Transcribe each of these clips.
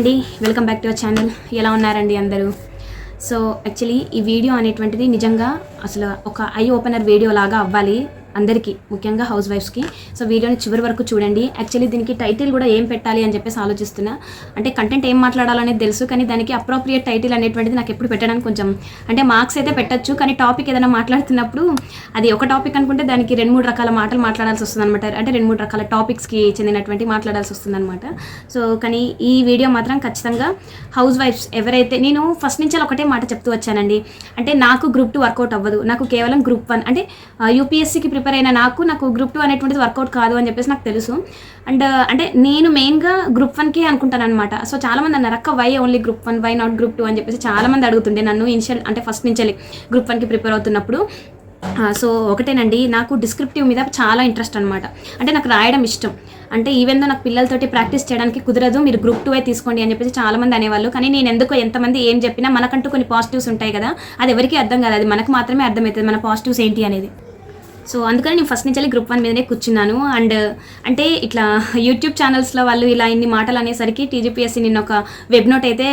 అండి. Welcome back to our channel ఎలా ఉన్నారండి అందరూ? సో యాక్చువల్లీ ఈ వీడియో అనేటువంటిది నిజంగా అసలు ఒక ఐ ఓపెనర్ వీడియో లాగా అవ్వాలి. అందరికీ ముఖ్యంగా హౌస్ వైఫ్స్కి సో వీడియోని చివరి వరకు చూడండి. యాక్చువల్లీ దీనికి టైటిల్ కూడా ఏం పెట్టాలి అని చెప్పేసి ఆలోచిస్తున్నా. అంటే కంటెంట్ ఏం మాట్లాడాలనేది తెలుసు కానీ దానికి అప్రోప్రియేట్ టైటిల్ అనేటువంటిది నాకు ఎప్పుడు పెట్టడానికి కొంచెం అంటే మార్క్స్ అయితే పెట్టచ్చు కానీ టాపిక్ ఏదైనా మాట్లాడుతున్నప్పుడు అది ఒక టాపిక్ అనుకుంటే దానికి రెండు మూడు రకాల మాటలు మాట్లాడాల్సి వస్తుంది అనమాట అంటే రెండు మూడు రకాల టాపిక్స్కి చెందినటువంటి మాట్లాడాల్సి వస్తుంది అనమాట సో కానీ ఈ వీడియో మాత్రం ఖచ్చితంగా హౌస్ వైఫ్స్ ఎవరైతే నేను ఫస్ట్ నుంచి ఒకటే మాట చెప్తూ వచ్చానండి. అంటే నాకు గ్రూప్ టూ వర్కౌట్ అవ్వదు. నాకు కేవలం గ్రూప్ వన్ అంటే యూపీఎస్సీకి ప్రిపేర్ అయిన నాకు నాకు గ్రూప్ టూ అనేటువంటిది వర్కౌట్ కాదు అని చెప్పేసి నాకు తెలుసు. అండ్ uh, అంటే నేను మెయిన్గా గ్రూప్ వన్కే అనుకుంటాను అనమాట సో చాలామంది అన్నారు అక్క why only group one why not group two అని చెప్పేసి చాలామంది అడుగుతుండే నన్ను ఇనిషియల్ అంటే ఫస్ట్ నుంచి గ్రూప్ వన్కి ప్రిపేర్ అవుతున్నప్పుడు. సో ఒకటేనండి నాకు డిస్క్రిప్టివ్ మీద చాలా ఇంట్రెస్ట్ అనమాట అంటే నాకు రాయడం ఇష్టం. అంటే ఈవెన్ దో నాకు పిల్లలతోటి ప్రాక్టీస్ చేయడానికి కుదరదు మీరు గ్రూప్ టూ తీసుకోండి అని చెప్పేసి చాలామంది అనేవాళ్ళు. కానీ నేను ఎందుకో ఎంతమంది ఏం చెప్పినా మనకంటూ కొన్ని పాజిటివ్స్ ఉంటాయి కదా అది ఎవరికీ అర్థం కాదు. అది మనకు మాత్రమే అర్థమవుతుంది మన పాజిటివ్స్ ఏంటి అనేది. సో అందుకని నేను ఫస్ట్ నుంచి గ్రూప్ వన్ మీదనే కూర్చున్నాను. అండ్ అంటే ఇట్లా యూట్యూబ్ ఛానల్స్లో వాళ్ళు ఇలా ఇన్ని మాటలు అనేసరికి టీజీపీఎస్సీ నిన్న ఒక వెబ్ నోట్ అయితే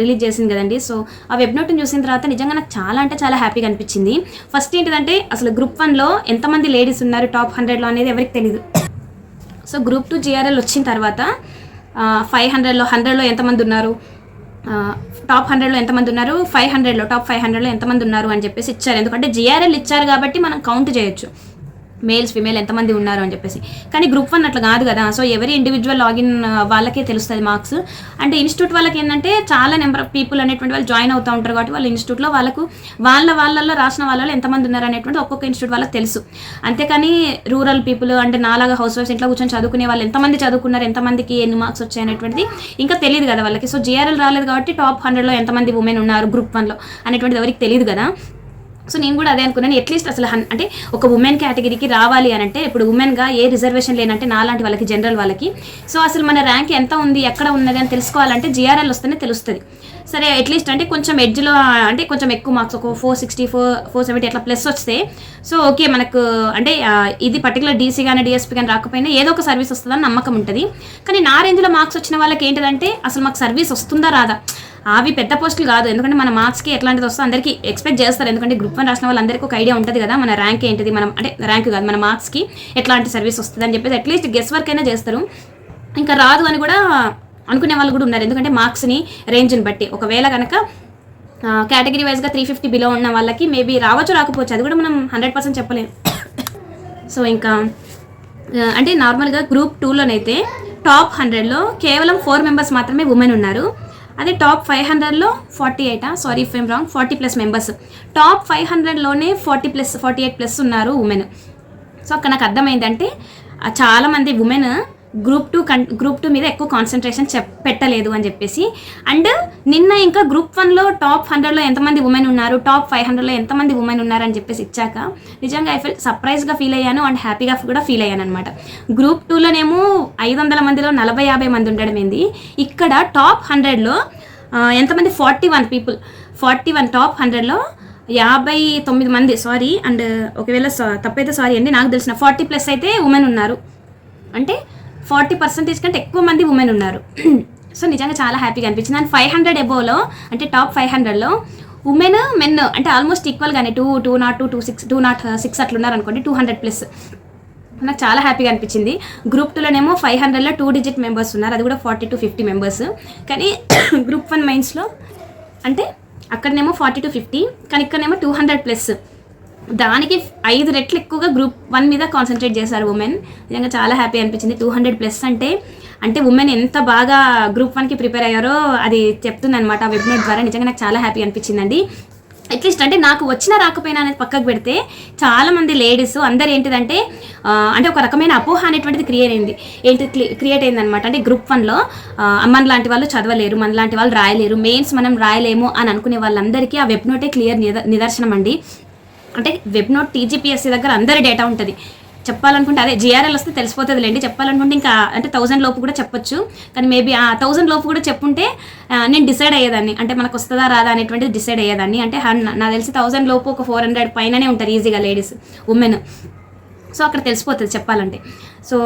రిలీజ్ చేసింది కదండి. సో ఆ వెబ్ నోట్ని చూసిన తర్వాత నిజంగా నాకు చాలా అంటే చాలా హ్యాపీగా అనిపించింది. ఫస్ట్ ఏంటిదంటే అసలు గ్రూప్ వన్లో ఎంతమంది లేడీస్ ఉన్నారు? టాప్ హండ్రెడ్లో అనేది ఎవరికి తెలియదు సో గ్రూప్ టూ జిఆర్ఎల్ వచ్చిన తర్వాత ఫైవ్ హండ్రెడ్లో హండ్రెడ్లో ఎంతమంది ఉన్నారు? టాప్ హండ్రెడ్లో ఎంతమంది ఉన్నారు? ఫైవ్ హండ్రెడ్లో టాప్ ఫైవ్ హండ్రెడ్లో ఎంతమంది ఉన్నారు అని చెప్పేసి ఇచ్చారు. ఎందుకంటే జిఆర్ఎల్ ఇచ్చారు కాబట్టి మనం కౌంట్ చేయొచ్చు. మేల్స్ ఫిమేల్ ఎంతమంది ఉన్నారు అని చెప్పేసి. కానీ గ్రూప్ వన్ అట్లా కాదు కదా. సో ఎవరి ఇండివిజువల్ లాగిన్ వాళ్ళకే తెలుస్తుంది మార్క్స్ అంటే ఇన్స్టిట్యూట్ వాళ్ళకి ఏంటంటే చాలా నెంబర్ ఆఫ్ పీపుల్ అనేటువంటి వాళ్ళు జాయిన్ అవుతూ ఉంటారు కాబట్టి వాళ్ళ ఇన్స్టిట్యూట్లో వాళ్ళకు వాళ్ళ వాళ్ళల్లో రాసిన వాళ్ళలో ఎంతమంది ఉన్నారు అనేటువంటి ఒక్కొక్క ఇన్స్టిట్యూట్ వాళ్ళకి తెలుసు. అంతేకాని రూరల్ పీపుల్ అంటే నాలాగా హౌస్ వైఫ్స్ ఇంట్లో కూర్చొని చదువుకునే వాళ్ళు ఎంతమంది చదువుకున్నారు ఎంతమందికి ఎన్ని మార్క్స్ వచ్చాయి అనేటువంటిది ఇంకా తెలియదు కదా వాళ్ళకి. సో జిఆర్ఎల్ రాలేదు కాబట్టి టాప్ హండ్రెడ్లో ఎంతమంది ఉమెన్ ఉన్నారు గ్రూప్ వన్లో అనేటువంటిది ఎవరికి తెలియదు కదా. సో నేను కూడా అదే అనుకున్నాను. అట్లీస్ట్ అసలు అంటే ఒక ఉమెన్ కేటగిరీకి రావాలి అని అంటే ఇప్పుడు ఉమెన్గా ఏ రిజర్వేషన్ లేనంటే నాలాంటి వాళ్ళకి జనరల్ వాళ్ళకి. సో అసలు మన ర్యాంక్ ఎంత ఉంది ఎక్కడ ఉన్నది అని తెలుసుకోవాలంటే జిఆర్ఎల్ వస్తేనే తెలుస్తుంది. సరే అట్లీస్ట్ అంటే కొంచెం ఎడ్జ్లో అంటే కొంచెం ఎక్కువ మార్క్స్ ఒక four sixty four four seventy అట్లా ప్లస్ వస్తే సో ఓకే మనకు అంటే ఇది పర్టికులర్ డీసీ కానీ డిఎస్పీ కానీ రాకపోయినా ఏదో ఒక సర్వీస్ వస్తుందని నమ్మకం ఉంటుంది. కానీ నా రేంజ్లో మార్క్స్ వచ్చిన వాళ్ళకి ఏంటిదంటే అసలు మాకు సర్వీస్ వస్తుందా రాదా? అవి పెద్ద పోస్టులు కాదు. ఎందుకంటే మన మార్క్స్కి ఎట్లాంటిది వస్తుందో అందరికీ ఎక్స్పెక్ట్ చేస్తారు. ఎందుకంటే గ్రూప్ వన్ రాసిన వాళ్ళందరికీ ఒక ఐడియా ఉంటుంది కదా మన ర్యాంక్ ఏంటిది మనం అంటే ర్యాంక్ కాదు మన మార్క్స్కి ఎట్లాంటి సర్వీస్ వస్తుంది అని చెప్పేసి అట్లీస్ట్ గెస్ వర్క్ అయినా చేస్తారు. ఇంకా రాదు అని కూడా అనుకునే వాళ్ళు కూడా ఉన్నారు. ఎందుకంటే మార్క్స్ని రేంజ్ని బట్టి. ఒకవేళ కనుక కేటగిరీ వైజ్గా త్రీ ఫిఫ్టీ బిలో ఉన్న వాళ్ళకి మేబీ రావచ్చు రాకపోవచ్చు. అది కూడా మనం హండ్రెడ్ పర్సెంట్ చెప్పలేము సో ఇంకా అంటే నార్మల్గా గ్రూప్ టూలోనైతే టాప్ హండ్రెడ్లో కేవలం ఫోర్ మెంబర్స్ మాత్రమే ఉమెన్ ఉన్నారు. అదే టాప్ ఫైవ్ హండ్రెడ్లో forty ఎయిటా? Sorry if I'm wrong forty plus members. Top five హండ్రెడ్లోనే forty plus forty eight plus ఉన్నారు ఉమెన్. సో అక్కడ నాకు అర్థమైందంటే చాలామంది ఉమెన్ గ్రూప్ టూ కన్ గ్రూప్ టూ మీద ఎక్కువ కాన్సన్ట్రేషన్ చెప్ పెట్టలేదు అని చెప్పేసి. అండ్ నిన్న ఇంకా గ్రూప్ వన్లో టాప్ హండ్రెడ్లో ఎంతమంది ఉమెన్ ఉన్నారు టాప్ ఫైవ్ హండ్రెడ్లో ఎంతమంది ఉమెన్ ఉన్నారు అని చెప్పేసి ఇచ్చాక నిజంగా ఐ ఫీల్ సర్ప్రైజ్గా ఫీల్ అయ్యాను అండ్ హ్యాపీగా కూడా ఫీల్ అయ్యాను అనమాట గ్రూప్ టూలోనేమో ఐదు వందల మందిలో నలభై యాభై మంది ఉండడం ఏంది? ఇక్కడ టాప్ హండ్రెడ్లో ఎంతమంది forty one people forty one top హండ్రెడ్లో యాభై తొమ్మిది మంది. సారీ అండ్ ఒకవేళ సా- తప్పైతే సారీ అండి నాకు తెలిసిన ఫార్టీ ప్లస్ అయితే ఉమెన్ ఉన్నారు. అంటే ఫార్టీ పర్సెంటేజ్ కంటే ఎక్కువ మంది ఉమెన్ ఉన్నారు. సో నిజంగా చాలా హ్యాపీగా అనిపించింది. అండ్ ఫైవ్ హండ్రెడ్ ఎబోలో అంటే టాప్ ఫైవ్ హండ్రెడ్లో ఉమెన్ మెన్ అంటే almost ఈక్వల్గానే two two not two two six two not six అట్లున్నారు అనుకోండి టూ హండ్రెడ్ ప్లస్ నాకు చాలా హ్యాపీగా అనిపించింది. గ్రూప్ టూలోనేమో ఫైవ్ హండ్రెడ్లో టూ డిజిట్ మెంబర్స్ ఉన్నారు. అది కూడా ఫార్టీ టు ఫిఫ్టీ మెంబర్స్ కానీ గ్రూప్ వన్ మైన్స్లో అంటే అక్కడనేమో ఫార్టీ టు ఫిఫ్టీ కానీ ఇక్కడనేమో టూ హండ్రెడ్ ప్లస్ దానికి ఐదు రెట్లు ఎక్కువగా గ్రూప్ వన్ మీద కాన్సన్ట్రేట్ చేశారు ఉమెన్ నిజంగా చాలా హ్యాపీ అనిపించింది. టూ హండ్రెడ్ ప్లస్ అంటే అంటే ఉమెన్ ఎంత బాగా గ్రూప్ వన్కి ప్రిపేర్ అయ్యారో అది చెప్తుంది అనమాట వెబ్నోట్ ద్వారా. నిజంగా నాకు చాలా హ్యాపీ అనిపించిందండి. అట్లీస్ట్ అంటే నాకు వచ్చినా రాకపోయినా అనేది పక్కకు పెడితే చాలామంది లేడీస్ అందరు ఏంటిదంటే అంటే ఒక రకమైన అపోహ అనేటువంటిది క్రియేట్ అయింది. ఏంటి క్రియేట్ అయింది అనమాట అంటే గ్రూప్ వన్లో మన లాంటి వాళ్ళు చదవలేరు మన లాంటి వాళ్ళు రాయలేరు మెయిన్స్ మనం రాయలేము అని అనుకునే వాళ్ళందరికీ ఆ వెబ్ నోటే క్లియర్ నిదర్శనం అండి. అంటే వెబ్ నోట్ టీజీపీఎస్సీ దగ్గర అందరి డేటా ఉంటుంది. చెప్పాలనుకుంటే అదే జిఆర్ఎల్ వస్తే తెలిసిపోతుంది లేండి చెప్పాలనుకుంటే ఇంకా అంటే థౌసండ్ లోపు కూడా చెప్పొచ్చు. కానీ మేబీ ఆ థౌసండ్ లోపు కూడా చెప్పుంటే నేను డిసైడ్ అయ్యేదాన్ని. అంటే మనకు వస్తుందా రాదా అనేటువంటిది డిసైడ్ అయ్యేదాన్ని. అంటే హన్ నాకు తెలిసి థౌసండ్ లోపు ఒక ఫోర్ హండ్రెడ్ పైననే ఉంటారు ఈజీగా లేడీస్ ఉమెన్ సో అక్కడ తెలిసిపోతుంది చెప్పాలంటే. సో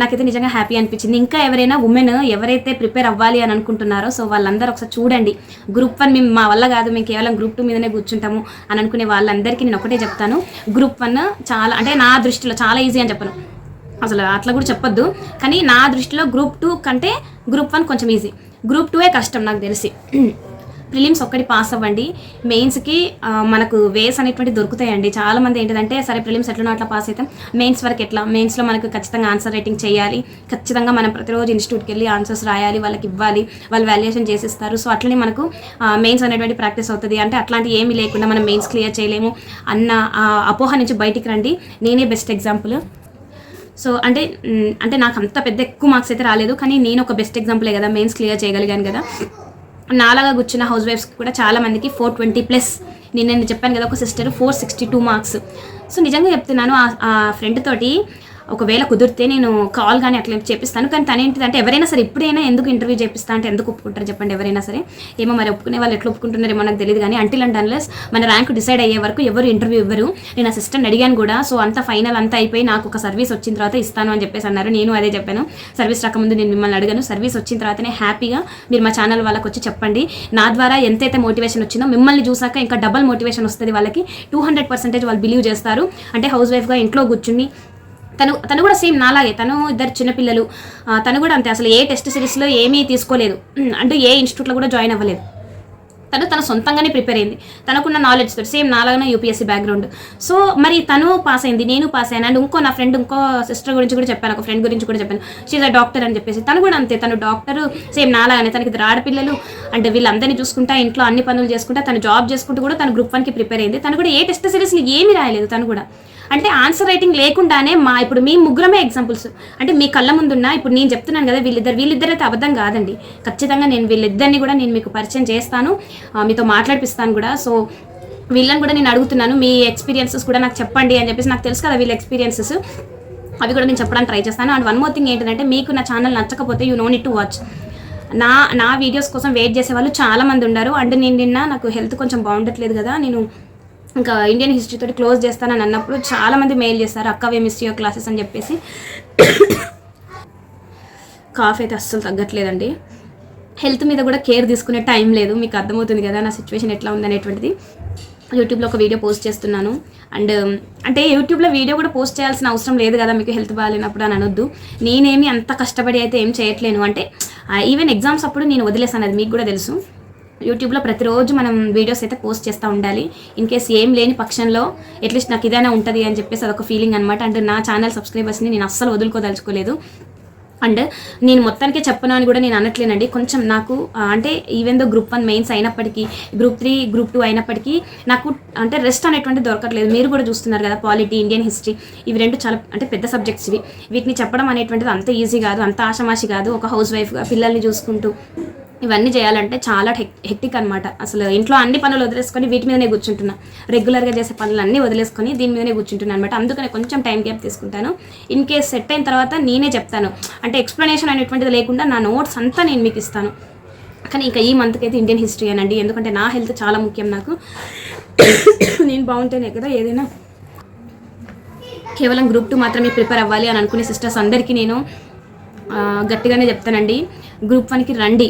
నాకైతే నిజంగా హ్యాపీ అనిపించింది. ఇంకా ఎవరైనా ఉమెన్ ఎవరైతే ప్రిపేర్ అవ్వాలి అని అనుకుంటున్నారో సో వాళ్ళందరూ ఒకసారి చూడండి. గ్రూప్ వన్ మేము మా వల్ల కాదు మేము కేవలం గ్రూప్ టూ మీదనే కూర్చుంటాము అని అనుకునే వాళ్ళందరికీ నేను ఒకటే చెప్తాను. గ్రూప్ వన్ చాలా అంటే నా దృష్టిలో చాలా ఈజీ అని చెప్పను. అసలు అట్లా కూడా చెప్పొద్దు. కానీ నా దృష్టిలో గ్రూప్ టూ కంటే గ్రూప్ వన్ కొంచెం ఈజీ. గ్రూప్ టూయే కష్టం నాకు తెలిసి. ప్రిలిమ్స్ ఒక్కటి పాస్ అవ్వండి. మెయిన్స్కి మనకు వేస్ అనేటువంటి దొరుకుతాయండి. చాలామంది ఏంటంటే సరే ప్రిలిమ్స్ ఎట్లనో అట్లా పాస్ అవుతాం మెయిన్స్ వరకు ఎట్లా? మెయిన్స్లో మనకు ఖచ్చితంగా ఆన్సర్ రైటింగ్ చేయాలి. ఖచ్చితంగా మనం ప్రతిరోజు ఇన్స్టిట్యూట్కి వెళ్ళి ఆన్సర్స్ రాయాలి వాళ్ళకి ఇవ్వాలి వాళ్ళు వాల్యుయేషన్ చేసిస్తారు. సో అట్లనే మనకు మెయిన్స్ అనేటువంటి ప్రాక్టీస్ అవుతుంది. అంటే అట్లాంటి ఏమీ లేకుండా మనం మెయిన్స్ క్లియర్ చేయలేము అన్న అపోహ నుంచి బయటికి రండి. నేనే బెస్ట్ ఎగ్జాంపుల్. సో అంటే అంటే నాకు అంత పెద్ద ఎక్కువ మార్క్స్ అయితే రాలేదు. కానీ నేను ఒక బెస్ట్ ఎగ్జాంపులే కదా మెయిన్స్ క్లియర్ చేయగలిగాను కదా. నాలాగా కూర్చున్న హౌస్ వైఫ్స్కి కూడా చాలా మందికి ఫోర్ ట్వంటీ ప్లస్ నేను నేను చెప్పాను కదా ఒక sister four sixty two marks so నిజంగా చెప్తున్నాను ఆ- ఆ ఫ్రెండ్ తోటి ఒకవేళ కుదిరితే నేను కాల్ కానీ అట్లా చేపిస్తాను. కానీ తను ఏంటిదంటే ఎవరైనా సరే ఇప్పుడైనా ఎందుకు ఇంటర్వ్యూ చేపిస్తా అంటే ఎందుకు ఒప్పుకుంటారు చెప్పండి ఎవరైనా సరే. ఏమో మరి ఒప్పుకునే వాళ్ళు ఎట్లా ఒప్పుకుంటున్నారేమో నాకు తెలియదు కానీ అంటిల్ అండ్ అన్లెస్ మన ర్యాంక్ డిసైడ్ అయ్యే వరకు ఎవరు ఇంటర్వ్యూ ఇవ్వరు. నేను అసిస్టెంట్ అడిగాను కూడా సో అంత ఫైనల్ అంతా అయిపోయి నాకు ఒక సర్వీస్ వచ్చిన తర్వాత ఇస్తాను అని చెప్పేసి అన్నారు. నేను అదే చెప్పాను. సర్వీస్ రాకముందు నేను మిమ్మల్ని అడిగాను. సర్వీస్ వచ్చిన తర్వాతనే హ్యాపీగా మీరు మా ఛానల్ వాళ్ళకి వచ్చి చెప్పండి. నా ద్వారా ఎంతైతే మోటివేషన్ వచ్చిందో మిమ్మల్ని చూసాక ఇంకా డబల్ మోటివేషన్ వస్తుంది వాళ్ళకి. టూ హండ్రెడ్ పర్సెంటేజ్ వాళ్ళు బిలీవ్ చేస్తారు. అంటే హౌస్ వైఫ్గా ఇంట్లో కూర్చుని తను తను కూడా సేమ్ నాలాగే తను ఇద్దరు చిన్నపిల్లలు తను కూడా అంతే అసలు ఏ టెస్ట్ సిరీస్లో ఏమీ తీసుకోలేదు. అంటే అంటూ ఏ ఇన్స్టిట్యూట్లో కూడా జాయిన్ అవ్వలేదు. తను తన సొంతంగానే ప్రిపేర్ అయింది. తనకున్న నాలెడ్జ్ తోటి సేమ్ నాలాగానే యూపీఎస్సీ బ్యాక్గ్రౌండ్ సో మరి తను పాస్ అయింది నేను పాస్ అయ్యాను అండ్ ఇంకో నా ఫ్రెండ్ ఇంకో సిస్టర్ గురించి కూడా చెప్పాను ఒక ఫ్రెండ్ గురించి కూడా చెప్పాను. షీజ్ అ డాక్టర్ అని చెప్పేసి. తను కూడా అంతే తను డాక్టర్ సేమ్ నాలాగానే తనకి ఇద్దరు ఆడపిల్లలు అంటే వీళ్ళందరినీ చూసుకుంటా ఇంట్లో అన్ని పనులు చేసుకుంటా తను జాబ్ చేసుకుంటూ కూడా తను గ్రూప్ వన్కి ప్రిపేర్ అయింది. తను కూడా ఏ టెస్ట్ సిరీస్ని ఏమీ రాయలేదు తను కూడా. అంటే ఆన్సర్ రైటింగ్ లేకుండానే మా ఇప్పుడు మీ ముగ్గురమే ఎగ్జాంపుల్స్ అంటే మీ కళ్ళ ముందున్న ఇప్పుడు నేను చెప్తున్నాను కదా వీళ్ళిద్దరు వీళ్ళిద్దరు అయితే అబద్ధం కాదండి. ఖచ్చితంగా నేను వీళ్ళిద్దరిని కూడా నేను మీకు పరిచయం చేస్తాను మీతో మాట్లాడిపిస్తాను కూడా. సో వీళ్ళని కూడా నేను అడుగుతున్నాను మీ ఎక్స్పీరియన్సెస్ కూడా నాకు చెప్పండి అని చెప్పేసి నాకు తెలుసు కదా వీళ్ళ ఎక్స్పీరియన్సెస్ అవి కూడా నేను చెప్పడానికి ట్రై చేస్తాను. అండ్ వన్ మోర్ థింగ్ ఏంటంటే మీకు నా ఛానల్ నచ్చకపోతే you no need to watch నా నా వీడియోస్ కోసం వెయిట్ చేసే వాళ్ళు చాలా మంది ఉన్నారు. అండ్ నేను నిన్న నాకు హెల్త్ కొంచెం బాగుండట్లేదు కదా నేను ఇంకా ఇండియన్ హిస్టరీ తోటి క్లోజ్ చేస్తానని అన్నప్పుడు చాలా మంది మెయిల్ చేస్తారు అక్క వే మిస్ యువర్ క్లాసెస్ అని చెప్పేసి. కాఫ్ అయితే అస్సలు తగ్గట్లేదండి. హెల్త్ మీద కూడా కేర్ తీసుకునే టైం లేదు. మీకు అర్థమవుతుంది కదా నా సిచ్యువేషన్ ఎట్లా ఉందనేటువంటిది. యూట్యూబ్లో ఒక వీడియో పోస్ట్ చేస్తున్నాను. అండ్ అంటే యూట్యూబ్లో వీడియో కూడా పోస్ట్ చేయాల్సిన అవసరం లేదు కదా మీకు హెల్త్ బాగాలేనప్పుడు అని అనొద్దు. నేనేమి అంత కష్టపడి అయితే ఏం చేయట్లేను. అంటే ఈవెన్ ఎగ్జామ్స్ అప్పుడు నేను వదిలేసాను అది మీకు కూడా తెలుసు. యూట్యూబ్లో ప్రతిరోజు మనం వీడియోస్ అయితే పోస్ట్ చేస్తూ ఉండాలి. ఇన్ కేస్ ఏం లేని పక్షంలో అట్లీస్ట్ నాకు ఇదైనా ఉంటుంది అని చెప్పేసి అదొక ఫీలింగ్ అనమాట అండ్ నా ఛానల్ సబ్స్క్రైబర్స్ని నేను అస్సలు వదులుకోదలుచుకోలేదు. అండ్ నేను మొత్తానికే చెప్పను అని కూడా నేను అనట్లేనండి. కొంచెం నాకు అంటే even though group one mains అయినప్పటికీ గ్రూప్ త్రీ గ్రూప్ టూ అయినప్పటికీ నాకు అంటే రెస్ట్ అనేటువంటి దొరకట్లేదు. మీరు కూడా చూస్తున్నారు కదా పాలిటీ ఇండియన్ హిస్టరీ ఇవి రెండు చాలా అంటే పెద్ద సబ్జెక్ట్స్ ఇవి. వీటిని చెప్పడం అనేటువంటిది అంత ఈజీ కాదు అంత ఆషమాషి కాదు. ఒక హౌస్ వైఫ్గా పిల్లల్ని చూసుకుంటూ ఇవన్నీ చేయాలంటే చాలా హెక్టిక్ అనమాట అసలు ఇంట్లో అన్ని పనులు వదిలేసుకొని వీటి మీదనే కూర్చుంటున్నా. రెగ్యులర్గా చేసే పనులు అన్నీ వదిలేసుకొని దీని మీదనే కూర్చుంటున్నాను అనమాట అందుకనే కొంచెం టైం గ్యాప్ తీసుకుంటాను. ఇన్ కేస్ సెట్ అయిన తర్వాత నేనే చెప్తాను. అంటే ఎక్స్ప్లెనేషన్ అనేటువంటిది లేకుండా నా నోట్స్ అంతా నేను మీకు ఇస్తాను. కానీ ఇంకా ఈ మంత్కి అయితే ఇండియన్ హిస్టరీ అనండి. ఎందుకంటే నా హెల్త్ చాలా ముఖ్యం నాకు. నేను బాగుంటేనే కదా ఏదైనా. కేవలం గ్రూప్ టూ మాత్రమే ప్రిపేర్ అవ్వాలి అని అనుకునే సిస్టర్స్ అందరికీ నేను గట్టిగానే చెప్తానండి. గ్రూప్ వన్కి రండి.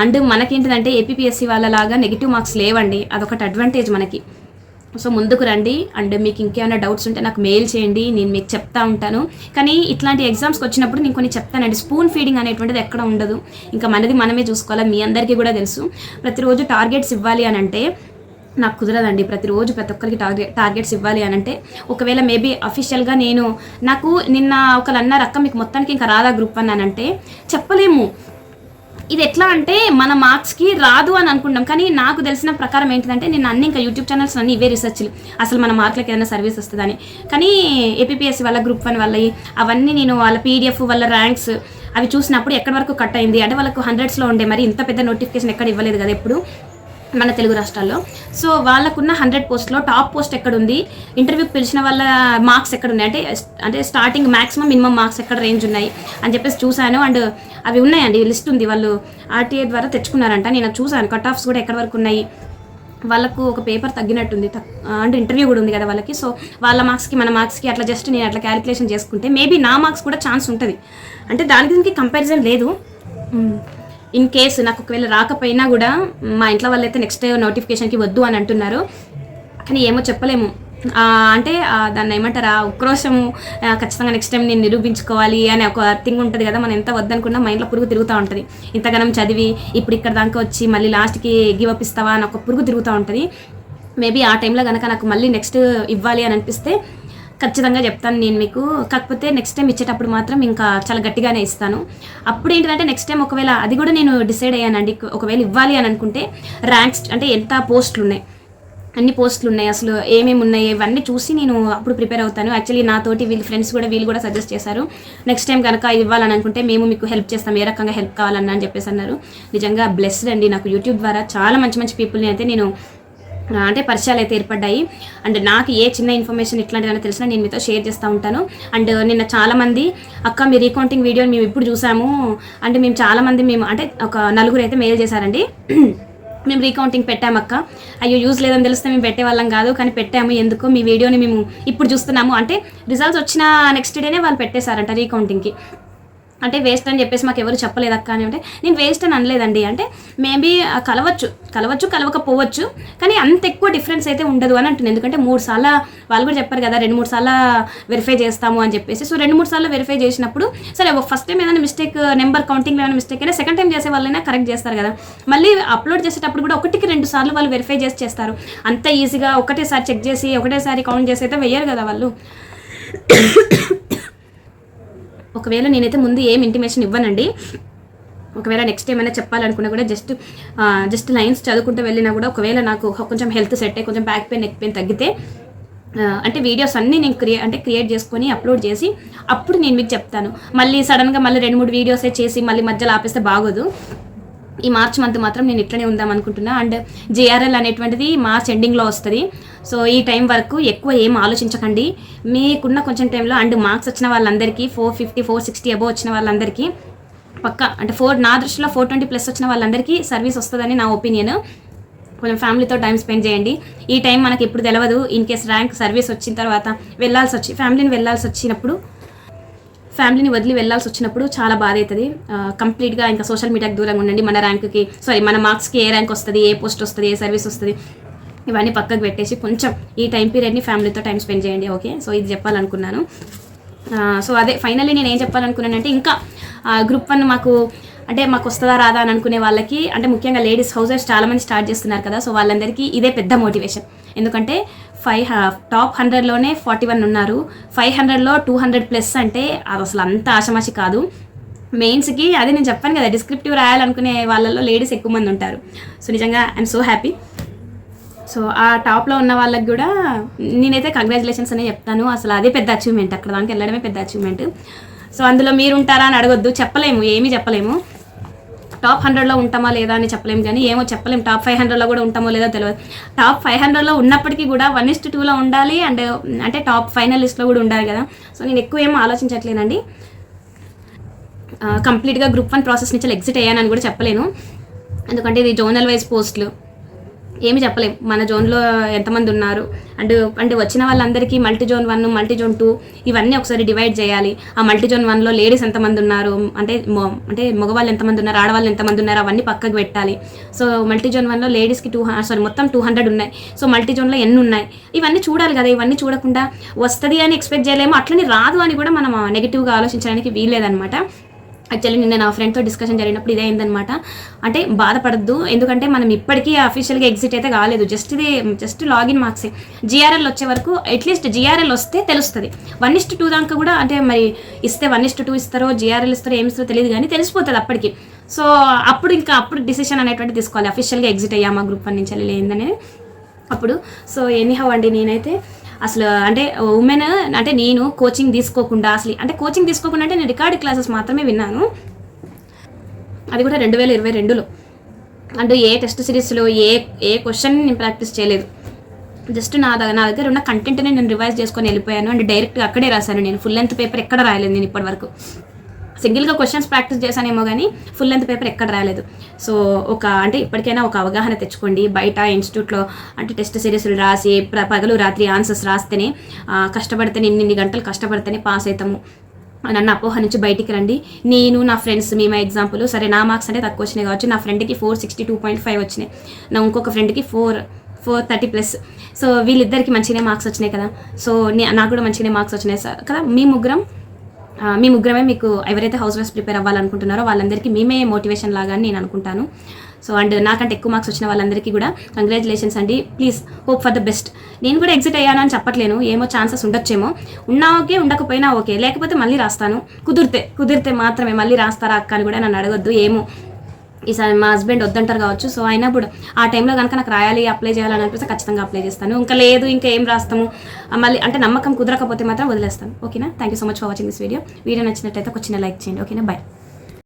అండ్ మనకేంటిదంటే ఏపీఎస్సి వాళ్ళలాగా నెగిటివ్ మార్క్స్ లేవండి. అదొకటి అడ్వాంటేజ్ మనకి. సో ముందుకు రండి. అండ్ మీకు ఇంకేమైనా డౌట్స్ ఉంటే నాకు మెయిల్ చేయండి. నేను మీకు చెప్తా ఉంటాను. కానీ ఇట్లాంటి ఎగ్జామ్స్కి వచ్చినప్పుడు నేను కొన్ని చెప్తానండి. స్పూన్ ఫీడింగ్ అనేటువంటిది ఎక్కడ ఉండదు. ఇంకా మనది మనమే చూసుకోవాలి? మీ అందరికీ కూడా తెలుసు. ప్రతిరోజు టార్గెట్స్ ఇవ్వాలి అని అంటే నాకు కుదరదండి. ప్రతిరోజు ప్రతి ఒక్కరికి టార్గెట్ టార్గెట్స్ ఇవ్వాలి అని అంటే ఒకవేళ మేబీ అఫీషియల్గా నేను నాకు నిన్న ఒకళ్ళు అన్నారు అక్క మీకు మొత్తానికి ఇంకా రాదా గ్రూప్ అని అంటే చెప్పలేము. ఇది ఎట్లా అంటే మన మార్క్స్కి రాదు అని అనుకుంటాం కానీ నాకు తెలిసిన ప్రకారం ఏంటిదంటే నేను అన్ని ఇంకా యూట్యూబ్ ఛానల్స్ అన్ని ఇవే రీసెర్చ్లు అసలు మన మార్కులకు ఏదైనా సర్వీస్ వస్తుందని. కానీ ఏపీఎస్సి వాళ్ళ గ్రూప్ వన్ వల్ల అవన్నీ నేను వాళ్ళ పీడిఎఫ్ వాళ్ళ ర్యాంక్స్ అవి చూసినప్పుడు ఎక్కడి వరకు కట్ అయింది? అంటే వాళ్ళకు హండ్రెడ్స్లో ఉండే మరి ఇంత పెద్ద నోటిఫికేషన్ ఎక్కడ ఇవ్వలేదు కదా ఎప్పుడు? మన తెలుగు రాష్ట్రాల్లో. సో వాళ్ళకున్న హండ్రెడ్ పోస్ట్లో టాప్ పోస్ట్ ఎక్కడ ఉంది ఇంటర్వ్యూకి పిలిచిన వాళ్ళ మార్క్స్ ఎక్కడున్నాయి? అంటే అంటే స్టార్టింగ్ మాక్సిమం మినిమం మార్క్స్ ఎక్కడ రేంజ్ ఉన్నాయి? అని చెప్పేసి చూశాను. అండ్ అవి ఉన్నాయండి లిస్ట్ ఉంది. వాళ్ళు ఆర్టీఏ ద్వారా తెచ్చుకున్నారంట. నేను చూశాను. కట్ ఆఫ్స్ కూడా ఎక్కడి వరకు ఉన్నాయి? వాళ్ళకు ఒక పేపర్ తగ్గినట్టుంది. అంటే ఇంటర్వ్యూ కూడా ఉంది కదా వాళ్ళకి. సో వాళ్ళ మార్క్స్కి మన మార్క్స్కి అట్లా జస్ట్ నేను అట్లా క్యాలిక్యులేషన్ చేసుకుంటే మేబీ నా మార్క్స్ కూడా ఛాన్స్ ఉంటుంది. అంటే దానికి దీనికి కంపారిజన్ లేదు. ఇన్ కేసు నాకు ఒకవేళ రాకపోయినా కూడా మా ఇంట్లో వాళ్ళైతే నెక్స్ట్ నోటిఫికేషన్కి వద్దు అని అంటున్నారు. కానీ ఏమో చెప్పలేము. అంటే దాన్ని ఏమంటారు ఆ ఉక్రోషము ఖచ్చితంగా నెక్స్ట్ టైం నేను నిరూపించుకోవాలి అనే ఒక థింగ్ ఉంటుంది కదా మనం ఎంత వద్దనుకున్నా మైండ్లో పురుగు తిరుగుతూ ఉంటుంది. ఇంతగానం చదివి ఇప్పుడు ఇక్కడ దాకా వచ్చి మళ్ళీ లాస్ట్కి గివ్ అప్ ఇస్తావా అని ఒక పురుగు తిరుగుతూ ఉంటుంది. మేబీ ఆ టైంలో కనుక నాకు మళ్ళీ నెక్స్ట్ ఇవ్వాలి అని అనిపిస్తే ఖచ్చితంగా చెప్తాను నేను మీకు. కాకపోతే నెక్స్ట్ టైం ఇచ్చేటప్పుడు మాత్రం ఇంకా చాలా గట్టిగానే ఇస్తాను. అప్పుడు ఏంటంటే నెక్స్ట్ టైం ఒకవేళ అది కూడా నేను డిసైడ్ అయ్యానండి ఒకవేళ ఇవ్వాలి అని అనుకుంటే ర్యాంక్స్ అంటే ఎంత పోస్టులు ఉన్నాయి? అన్ని పోస్టులు ఉన్నాయి అసలు ఏమేమి ఉన్నాయి? ఇవన్నీ చూసి నేను అప్పుడు ప్రిపేర్ అవుతాను. యాక్చువల్లీ నాతోటి వీళ్ళ ఫ్రెండ్స్ కూడా వీళ్ళు కూడా సజెస్ట్ చేశారు. నెక్స్ట్ టైం కనుక ఇవ్వాలని అనుకుంటే మేము మీకు హెల్ప్ చేస్తాం. ఏ రకంగా హెల్ప్ కావాలన్నా అని చెప్పేసి అన్నారు. నిజంగా బ్లెస్డ్ అండి నాకు యూట్యూబ్ ద్వారా. చాలా మంచి మంచి పీపుల్ని అయితే నేను అంటే పరిచయాలు అయితే ఏర్పడ్డాయి. అండ్ నాకు ఏ చిన్న ఇన్ఫర్మేషన్ ఇట్లాంటివైనా తెలిసినా నేను మీతో షేర్ చేస్తూ ఉంటాను. అండ్ నిన్న చాలామంది అక్క మీ రీకౌంటింగ్ వీడియోని మేము ఇప్పుడు చూసాము? అంటే మేము చాలామంది మేము అంటే ఒక నలుగురు అయితే మెయిల్ చేశారండి. మేము రీకౌంటింగ్ పెట్టామక్క అయ్యో యూజ్ లేదని తెలిస్తే మేము పెట్టేవాళ్ళం కాదు కానీ పెట్టాము. ఎందుకో? మీ వీడియోని మేము ఇప్పుడు చూస్తున్నాము. అంటే రిజల్ట్స్ వచ్చిన నెక్స్ట్ డేనే వాళ్ళు పెట్టేశారంట రీకౌంటింగ్కి. అంటే వేస్ట్ అని చెప్పేసి మాకు ఎవరు చెప్పలేదు అక్క అని అంటే నేను వేస్ట్ అని అనలేదండి. అంటే మేబీ కలవచ్చు. కలవచ్చు కలవకపోవచ్చు. కానీ అంత ఎక్కువ డిఫరెన్స్ అయితే ఉండదు. అని అంటుంది. ఎందుకంటే మూడు సార్లు వాళ్ళు కూడా చెప్పారు కదా రెండు మూడు సార్లు వెరిఫై చేస్తాము అని చెప్పేసి. సో రెండు మూడు సార్లు వెరిఫై చేసినప్పుడు సరే ఫస్ట్ టైం ఏదైనా మిస్టేక్ నెంబర్ కౌంటింగ్ ఏమైనా మిస్టేక్ అయినా సెకండ్ టైం చేసే వాళ్ళైనా కరెక్ట్ చేస్తారు కదా. మళ్ళీ అప్లోడ్ చేసేటప్పుడు కూడా ఒకటికి రెండు సార్లు వాళ్ళు వెరిఫై చేసి చేస్తారు. అంత ఈజీగా ఒకటేసారి చెక్ చేసి ఒకటేసారి కౌంట్ చేసి అయితే వెయ్యరు కదా వాళ్ళు. ఒకవేళ నేనైతే ముందు ఏం ఇంటిమేషన్ ఇవ్వనండి. ఒకవేళ నెక్స్ట్ ఏమైనా చెప్పాలనుకున్నా కూడా జస్ట్ జస్ట్ లైన్స్ చదువుకుంటూ వెళ్ళినా కూడా ఒకవేళ నాకు కొంచెం హెల్త్ సెట్ అయ్యి కొంచెం బ్యాక్ పెయిన్ నెక్ పెయిన్ తగ్గితే అంటే వీడియోస్ అన్నీ నేను క్రియే అంటే క్రియేట్ చేసుకొని అప్లోడ్ చేసి అప్పుడు నేను మీకు చెప్తాను. మళ్ళీ సడన్గా మళ్ళీ రెండు మూడు వీడియోసే చేసి మళ్ళీ మధ్యలో ఆపేస్తే బాగోదు. ఈ మార్చ్ మంత్ మాత్రం నేను ఇట్లనే ఉందాం అనుకుంటున్నా. అండ్ జేఆర్ఎల్ అనేటువంటిది మార్చ్ ఎండింగ్లో వస్తుంది. సో ఈ టైం వరకు ఎక్కువ ఏం ఆలోచించకండి. మీకున్న కొంచెం టైంలో అండ్ మార్క్స్ వచ్చిన వాళ్ళందరికీ four fifty four sixty above వచ్చిన వాళ్ళందరికీ పక్క అంటే ఫోర్ నా దృష్టిలో ఫోర్ ట్వంటీ ప్లస్ వచ్చిన వాళ్ళందరికీ సర్వీస్ వస్తుందని నా ఒపీనియన్ కొంచెం ఫ్యామిలీతో టైం స్పెండ్ చేయండి. ఈ టైం మనకి ఎప్పుడు తెలియదు ఇన్ కేస్ ర్యాంక్ సర్వీస్ వచ్చిన తర్వాత వెళ్ళాల్సి వచ్చి ఫ్యామిలీని వెళ్ళాల్సి వచ్చినప్పుడు ఫ్యామిలీని వదిలి వెళ్ళాల్సి వచ్చినప్పుడు చాలా బాధ అవుతుంది కంప్లీట్గా ఇంకా సోషల్ మీడియాకి దూరంగా ఉండండి. మన ర్యాంక్కి సారీ మన మార్క్స్కి ఏ ర్యాంక్ వస్తుంది ఏ పోస్ట్ వస్తుంది ఏ సర్వీస్ వస్తుంది ఇవన్నీ పక్కకు పెట్టేసి కొంచెం ఈ టైం పీరియడ్ని ఫ్యామిలీతో టైం స్పెండ్ చేయండి ఓకే? సో ఇది చెప్పాలనుకున్నాను. సో అదే ఫైనల్లీ నేను ఏం చెప్పాలనుకున్నానంటే ఇంకా గ్రూప్ వన్ మాకు అంటే మాకు వస్తుందా రాదా అని అనుకునే వాళ్ళకి అంటే ముఖ్యంగా లేడీస్ హౌస్ వైఫ్స్ చాలామంది స్టార్ట్ చేస్తున్నారు కదా సో వాళ్ళందరికీ ఇదే పెద్ద మోటివేషన్. ఎందుకంటే ఫైవ్ టాప్ హండ్రెడ్లోనే ఫార్టీ వన్ ఉన్నారు. ఫైవ్ హండ్రెడ్లో టూ హండ్రెడ్ ప్లస్ అంటే అది అసలు అంత ఆషమాషి కాదు. మెయిన్స్కి అది నేను చెప్పాను కదా డిస్క్రిప్టివ్ రాయాలనుకునే వాళ్ళల్లో లేడీస్ ఎక్కువ మంది ఉంటారు. సో నిజంగా ఐఎమ్ సో హ్యాపీ. సో ఆ టాప్లో ఉన్న వాళ్ళకి కూడా నేనైతే కంగ్రాచులేషన్స్ అనే చెప్తాను. అసలు అదే పెద్ద అచీవ్మెంట్ అక్కడ దానికి వెళ్ళడమే పెద్ద అచీవ్మెంట్. సో అందులో మీరు ఉంటారా అని అడగొద్దు చెప్పలేము ఏమీ చెప్పలేము. టాప్ హండ్రెడ్లో ఉంటామా లేదా అని చెప్పలేము కానీ ఏమో చెప్పలేము టాప్ ఫైవ్ హండ్రెడ్లో కూడా ఉంటామో లేదో తెలియదు. టాప్ ఫైవ్ హండ్రెడ్లో ఉన్నప్పటికీ కూడా వన్ ఇస్ట్ టూలో ఉండాలి అండ్ అంటే టాప్ ఫైనలిస్ట్లో కూడా ఉండాలి కదా. సో నేను ఎక్కువ ఏమో ఆలోచించట్లేనండి కంప్లీట్గా గ్రూప్ వన్ ప్రాసెస్ నుంచి ఎగ్జిట్ అయ్యానని కూడా చెప్పలేను. ఎందుకంటే ఇది జోనల్ వైజ్ పోస్టులు ఏమి చెప్పలేం. మన జోన్లో ఎంతమంది ఉన్నారు? అండ్ అంటే వచ్చిన వాళ్ళందరికీ multi zone one multi zone two ఇవన్నీ ఒకసారి డివైడ్ చేయాలి. ఆ మల్టీ జోన్ వన్లో లేడీస్ ఎంతమంది ఉన్నారు? అంటే అంటే మగవాళ్ళు ఎంతమంది ఉన్నారు? ఆడవాళ్ళు ఎంతమంది ఉన్నారు? అవన్నీ పక్కకు పెట్టాలి. సో మల్టీ జోన్ వన్లో లేడీస్కి టూ సారీ మొత్తం టూ హండ్రెడ్ ఉన్నాయి. సో మల్టీ జోన్లో ఎన్ని ఉన్నాయి? ఇవన్నీ చూడాలి కదా. ఇవన్నీ చూడకుండా వస్తుంది అని ఎక్స్పెక్ట్ చేయలేము అట్లని రాదు అని కూడా మనం నెగిటివ్గా ఆలోచించడానికి వీల్లేదనమాట యాక్చువల్లీ నిన్న నా ఫ్రెండ్తో డిస్కషన్ జరిగినప్పుడు ఇదే అయిందనమాట అంటే బాధపడద్దు ఎందుకంటే మనం ఇప్పటికీ అఫీషియల్గా ఎగ్జిట్ అయితే కాలేదు. జస్ట్ ఇది జస్ట్ లాగిన్ మార్క్సే జిఆర్ఎల్ వచ్చే వరకు అట్లీస్ట్ జిఆర్ఎల్ వస్తే తెలుస్తుంది. వన్ ఇస్ట్ టూ దాకా కూడా అంటే మరి ఇస్తే వన్ ఇస్ట్ టూ ఇస్తారో జిఆర్ఎల్ ఇస్తారో ఏమి ఇస్తారో తెలియదు కానీ తెలిసిపోతుంది అప్పటికి. సో అప్పుడు ఇంకా అప్పుడు డిసిషన్ అనేటువంటి తీసుకోవాలి. అఫీషియల్గా ఎగ్జిట్ అయ్యామా గ్రూప్ వన్ నుంచి వెళ్ళి అప్పుడు సో ఎనీహౌ అండి నేనైతే అసలు అంటే ఉమెన్ అంటే నేను కోచింగ్ తీసుకోకుండా అసలు అంటే కోచింగ్ తీసుకోకుండా అంటే నేను రికార్డ్ క్లాసెస్ మాత్రమే విన్నాను. అది కూడా రెండు వేల ఇరవై రెండులో. అంటే ఏ టెస్ట్ సిరీస్లో ఏ ఏ క్వశ్చన్ నేను ప్రాక్టీస్ చేయలేదు. జస్ట్ నా దగ్గర నా దగ్గర ఉన్న కంటెంట్ని నేను రివైజ్ చేసుకొని వెళ్ళిపోయాను. అండ్ డైరెక్ట్ అక్కడే రాశాను నేను. ఫుల్ లెంత్ పేపర్ ఎక్కడ రాయలేదు నేను ఇప్పటివరకు. సింగిల్గా క్వశ్చన్స్ ప్రాక్టీస్ చేశానేమో కానీ ఫుల్ లెంత్ పేపర్ ఎక్కడ రాలేదు. సో ఒక అంటే ఇప్పటికైనా ఒక అవగాహన తెచ్చుకోండి. బయట ఇన్స్టిట్యూట్లో అంటే టెస్ట్ సిరీస్లు రాసి ప్ర- పగలు రాత్రి ఆన్సర్స్ రాస్తేనే కష్టపడితేనే ఇన్ని గంటలు కష్టపడితేనే పాస్ అవుతాము నన్ను అపోహ నుంచి బయటికి రండి. నేను నా ఫ్రెండ్స్ మేము ఎగ్జాంపుల్. సరే నా మార్క్స్ అంటే తక్కువ వచ్చినాయి కావచ్చు నా ఫ్రెండ్కి four sixty two point five వచ్చినాయి. నా ఇంకొక ఫ్రెండ్కి four four thirty plus. So వీళ్ళిద్దరికి మంచిగానే మార్క్స్ వచ్చినాయి కదా. సో నే- నాకు కూడా మంచిగానే మార్క్స్ వచ్చినాయి సార్. కదా మీ ముగ్గురం మీ ముగ్గురమే మీకు ఎవరైతే హౌస్ వైఫ్ ప్రిపేర్ అవ్వాలనుకుంటున్నారో వాళ్ళందరికీ మేమే మోటివేషన్ లాగా అని నేను అనుకుంటాను. సో అండ్ నాకంటే ఎక్కువ మార్క్స్ వచ్చిన వాళ్ళందరికీ కూడా కంగ్రాచులేషన్స్ అండి. Please hope for the best నేను కూడా ఎగ్జిట్ అయ్యాను అని చెప్పట్లేను. ఏమో ఛాన్సెస్ ఉండొచ్చేమో. ఉన్నా ఓకే ఉండకపోయినా ఓకే. లేకపోతే మళ్ళీ రాస్తాను. కుదిరితే కుదిరితే మాత్రమే మళ్ళీ రాస్తారా అక్క అని కూడా నన్ను అడగొద్దు. ఏమో. ఈసారి మా హస్బెండ్ వద్దంటారు కావచ్చు. సో అయినా కూడా ఆ టైంలో కనుక నాకు రాయాలి అప్లై చేయాలని అనిపిస్తే ఖచ్చితంగా అప్లై చేస్తాను. ఇంకా లేదు ఇంకా ఏం రాస్తాము? మళ్ళీ అంటే నమ్మకం కుదరకపోతే మాత్రం వదిలేస్తాను. ఓకేనా thank you so much for watching this video video నచ్చినట్టయితే ఒక చిన్న లైక్ చేయండి. ఓకేనా బాయ్